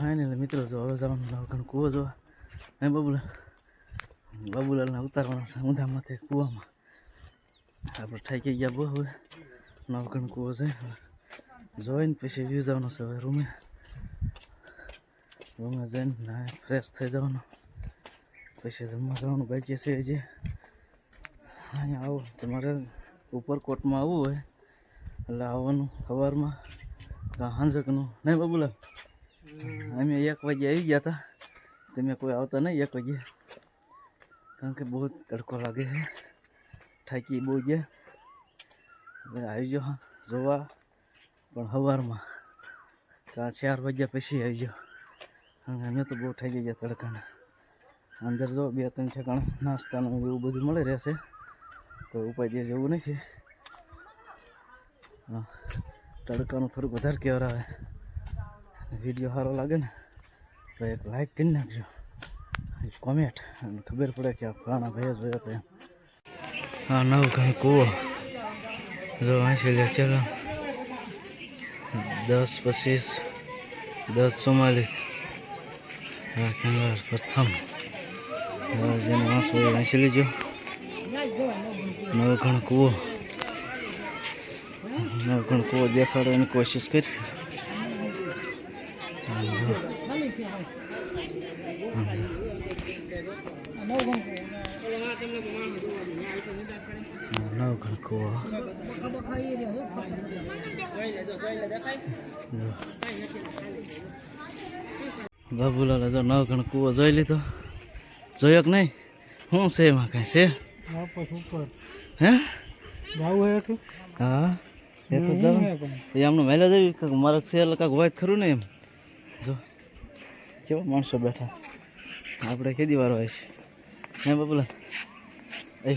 Final મિત્રો, જો હવે જવાનું નવઘણ કૂવો જોવા. હે બાબુલાલ બાબુલાલને ઉતારવાના છે ઊંધા માથે કૂવામાં. આપણે થાકી ગયા બહુ હવે. નવઘણ કૂવો છે. જોઈને પછી વ્યૂ જવાનો છે હવે રૂમે. રૂમે જઈને ના ફ્રેશ થઈ જવાનું. પછી જમવા જવાનું બાકી છે જે અહીંયા આવો. તમારે ઉપરકોટમાં આવવું હોય એટલે આવવાનું સવારમાં. કાં હાંજકનું. નહીં બાબુલાલ? અમે એક વાગે આવી ગયા હતા તમે કોઈ આવતા નહીં એક વાગે. કારણ કે બહુ તડકો લાગે છે. થાકી બહુ ગયા. એટલે આવી જાઓ જોવા. પણ સવારમાં કાં ચાર વાગ્યા પછી આવી જાઓ અને અમે તો બહુ થાકી ગયા તડકાના. અંદર જો બે ત્રણ ઠેકાણે નાસ્તાનું એવું બધું મળી રહેશે. કોઈ ઉપાય દે જેવું નહીં છે. હા, તડકાનું થોડુંક વધારે કહેવરાવે. વીડિયો સારો લાગે ને, તો એક લાઈક કરી નાખજો. કોમેન્ટ અને ખબર પડે કે આ ફલાણા ભાઈ જ ભાઈ તો એમ. હા નવ ઘણી કૂવો. જો વાંચી લે, ચલો. દસ પચીસ, દસ ચુમ્માલીસ. હા પ્રથમ. જેને વાંસો એ વાંચી લેજો. નવ ઘણ કૂવો. નવ ઘણ કૂવો દેખાડવાની કોશિશ. આ નવ ઘણ કૂવો. બાબુલાલે જો નવ ઘણ કૂવો જોઈ લીધો. જોયો કે નહીં? શું છે એમાં કાંઈ છે? હે? હે હા. એ તો જાવ એ આમનું મહિલા જેવી કાંઈક છે એટલે કાંઈક હોય ખરું ને એમ. જો. કેવા માણસો બેઠા? આપણે ખેતી વાર હોય છે? હે બાબુલા? એ,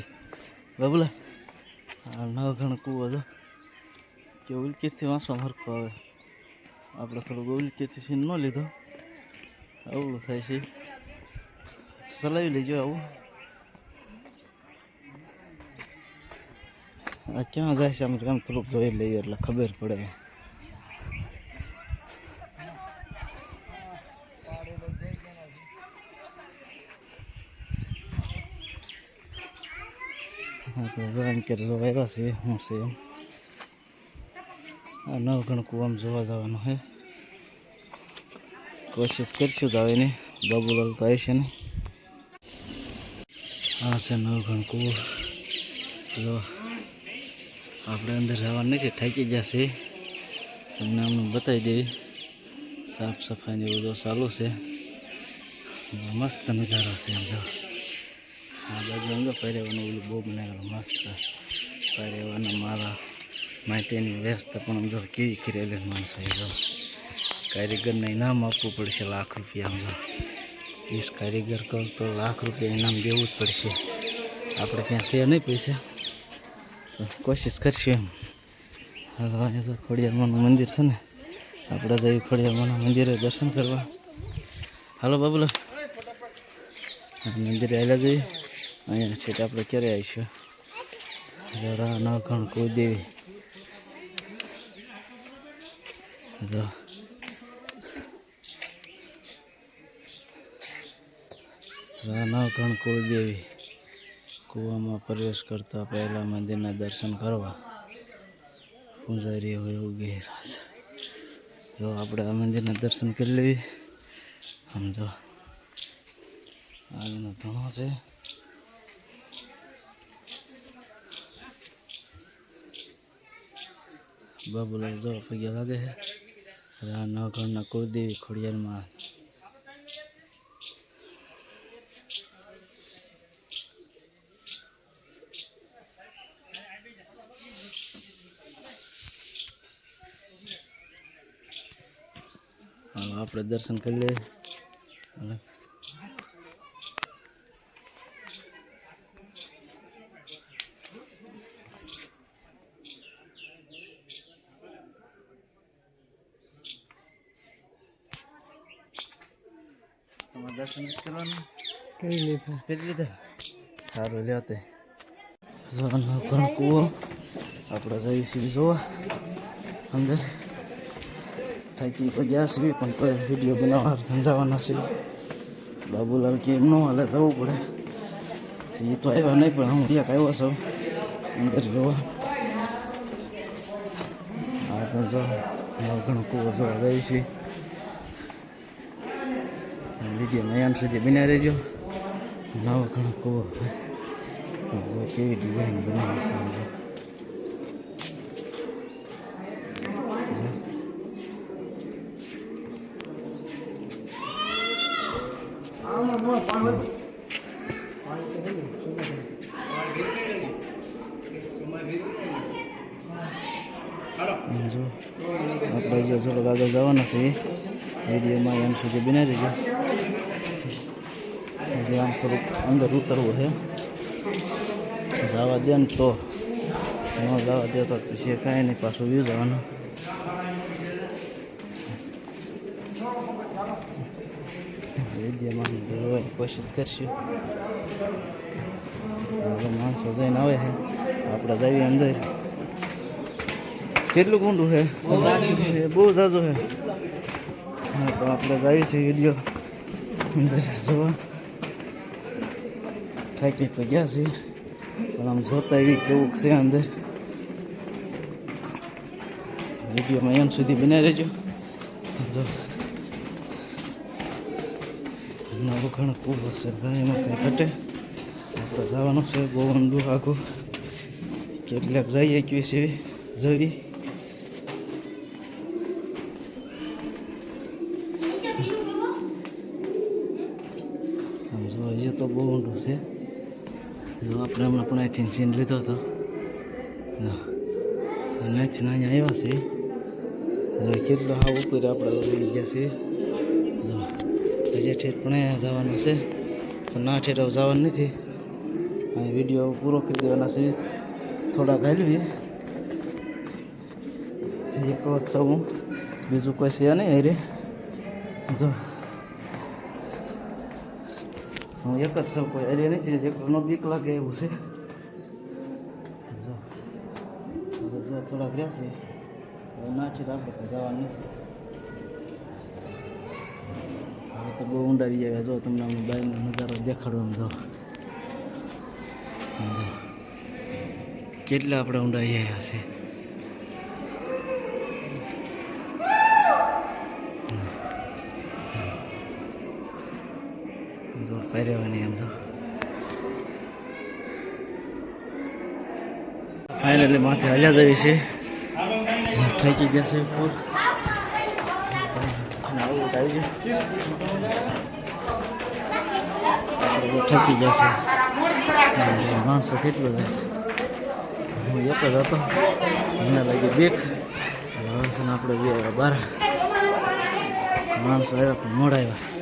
બાબુલા? નવ ઘણ કૂવો જો. કે ઉલકીરથી વાંસવા મરકો આવે. આપણે થોડુંક ઉલકીરથી સીન ન લીધો. આવું થાય છે. ચલાવી લેજો આવું. આ ક્યાં જાય છે? આમ થોડુંક જોઈ લઈએ એટલે ખબર પડે. જોઈને કે આવ્યા છે શું છે એમ. આ ગણકું આમ જોવા જવાનું છે. કોશિશ કરશું તો આવીને બાબુલાલ તો આવશે ને. આ છે નવ કુવો જો, આપણે અંદર જવાનું નથી, થાકી ગયા છે તમને અમને બતાવી દઈએ. સાફ સફાઈ ને બધું ચાલુ છે. મસ્ત નજારો છે એમ જો. આ બાજુ જો પહેરેવાનું ઓલું બહુ બનાવેલું મસ્ત પહેરેવાના મારા માટેની વ્યવસ્થા પણ જો કેવી કરેલી માણસો એ જો. કારીગરને ઇનામ આપવું પડશે લાખ રૂપિયા જો. વીસ કારીગર કહું તો લાખ રૂપિયા ઇનામ દેવું જ પડશે. આપણે ત્યાં છે નહીં પૈસા. કોશિશ કરશું એમ. હાલો, અહીંયા તો ખોડિયારમાંનું મંદિર છે ને. આપણે જઈએ ખોડિયારમાંના મંદિરે દર્શન કરવા. હાલો, બાબુલા. મંદિરે આવેલા જઈએ. અહીંયા છે આપણે ક્યારે આવીશું? જરા ન ઘણ કોઈ દેવી. રાના ઘણ કુળદેવી કૂવામાં પ્રવેશ કરતા પહેલા મંદિરના દર્શન કરવા. પૂજારી હોય એવું ગેરા જો આપણે આ મંદિરના દર્શન કરી લેવી. સમજો આગળનો ઘણો છે. બાબુલાલ જો પગે લાગે છે રા નવઘણના કુળદેવી ખોડિયારમાં હાલો આપણે દર્શન કરી લઈએ દર્શન કરવાનું. કરી લીધા. કરી લીધા. સારું લ્યો તે. જોવાનો પણ કૂવો. આપણે જઈશું જોવા. અંદર. થાકી તો ગયા છે પણ તો વીડિયો બનાવવા સમજાવવાના છે બાબુલાલ કે એમ ન હાલે જવું પડે. એ તો આવ્યા નહીં પણ હું એક આવ્યો છું. અંદર જોવા. આપણે જો ઘણો કૂવો જોવા છે વીડિયો નયાન સુધી બનાવી રહેજો. નવો ઘણો કૂવો. કેવી ડિઝાઇન બનાવી સમજો. આપણે જે. થોડોક આગળ જવાના છે વિડીયોમાં એમ સુધી બનાવી રહીજો. હજી આમ થોડુંક અંદર ઉતરવું છે. જવા દે ને તો. ન જવા દે તો પછી કાંઈ નહીં, પાછું વ્યૂ જોવાની. કોશિશ કરશું. હવે માણસો જઈને આવે છે. આપણે જઈએ અંદર. કેટલું ઊંડું છે? બહુ ઝાઝો છે હા, તો આપણે જઈએ છીએ વીડિયો. અંદર જોવા. થાકી તો ગયા છીએ. પણ આમ જોતા એવી કેવું છે અંદર. વિડીયોમાં એમ સુધી બનાવી રહેજો. જો. નવું ઘણું ખૂબ હશે ભાઈ, એમાં કંઈ ઘટે? તો જવાનું છે ઊંડું આખું કેટલાક જઈએ છે જોઈ આમ જો હજી તો બહુ ઊંડું છે. આપણે હમણાં પણ અહીંથી સીન લીધો હતો. અને અહીંથી અહીંયા આવ્યા છે જો, કેટલો હા ઉપર આપણે લઈ ગયા છીએ. હજી ઠેઠ પણ અહીંયા જવાનું છે. પણ ના ઠેઠ જવાનું નથી. અહીં વીડિયો પૂરો કરી દેવાના છે. થોડા ઘાલવી એક હું બીજું કોઈ છે નહીં અરે જો હું એક જ સૌ કોઈ અરે નથી એકનો બીક લાગે એવું છે. જો ગયા છે. હવે ના ઠેઠ આપણે જવાનું હવે તો બહુ ઊંડા આવી જાય. જો, તમને હું બાઈનો નજારો દેખાડો એમ જો. કેટલા આપણે ઊંડા આવી ગયા છે. પહેરવાની એમ તો ફાઇનલી માથે હાલ્યા જવી છે. થાકી ગયા છે ફૂલ આવી ગયું થાકી જશે માણસો કેટલો જશે હું એક જ હતો. મને લાગે બેક. હવે આપણે બે આવ્યા બાર. માણસો આવ્યા પણ મોડા આવ્યા.